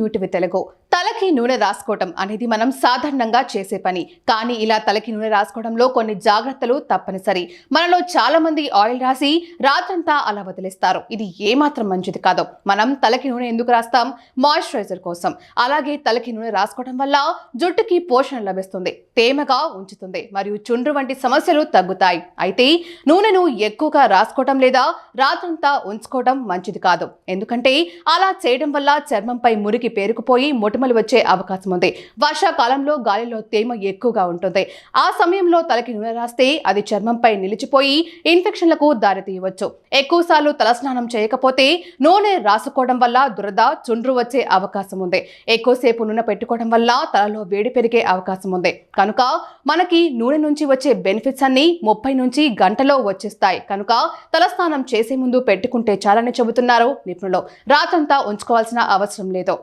New TV Telugu. తలకి నూనె రాసుకోవటం అనేది మనం సాధారణంగా చేసే పని. కానీ ఇలా తలకి నూనె రాసుకోవడంలో కొన్ని జాగ్రత్తలు తప్పనిసరి. మనలో చాలా మంది ఆయిల్ రాసి రాత్రంతా అలా వదిలేస్తారు. ఇది ఏమాత్రం మంచిది కాదు. మనం తలకి నూనె ఎందుకు రాస్తాం? మాయిశ్చరైజర్ కోసం. అలాగే తలకి నూనె రాసుకోవడం వల్ల జుట్టుకి పోషణ లభిస్తుంది తేమగా ఉంచుతుంది మరియు చుండ్రు వంటి సమస్యలు తగ్గుతాయి. అయితే నూనెను ఎక్కువగా రాసుకోవటం లేదా రాత్రంతా ఉంచుకోవడం మంచిది కాదు. ఎందుకంటే అలా చేయడం వల్ల చర్మంపై మురికి పేరుకుపోయి మొటిమలు వచ్చే అవకాశం ఉంది. వర్షాకాలంలో గాలిలో తేమ ఎక్కువగా ఉంటుంది. ఆ సమయంలో తలకి నూనె రాస్తే అది చర్మంపై నిలిచిపోయి ఇన్ఫెక్షన్లకు దారితీయవచ్చు. ఎక్కువసార్లు తలస్నానం చేయకపోతే నూనె రాసుకోవడం వల్ల దురద చుండ్రు వచ్చే అవకాశం ఉంది. ఎక్కువసేపు నూనె పెట్టుకోవడం వల్ల తలలో వేడి పెరిగే అవకాశం ఉంది. కనుక మనకి నూనె నుంచి వచ్చే బెనిఫిట్స్ అన్ని ముప్పై నుంచి గంటలో వచ్చేస్తాయి. కనుక తలస్నానం చేసే ముందు పెట్టుకుంటే చాలని చెబుతున్నారు నిపుణులు. రాత్రంతా ఉంచుకోవాల్సిన అవసరం లేదు.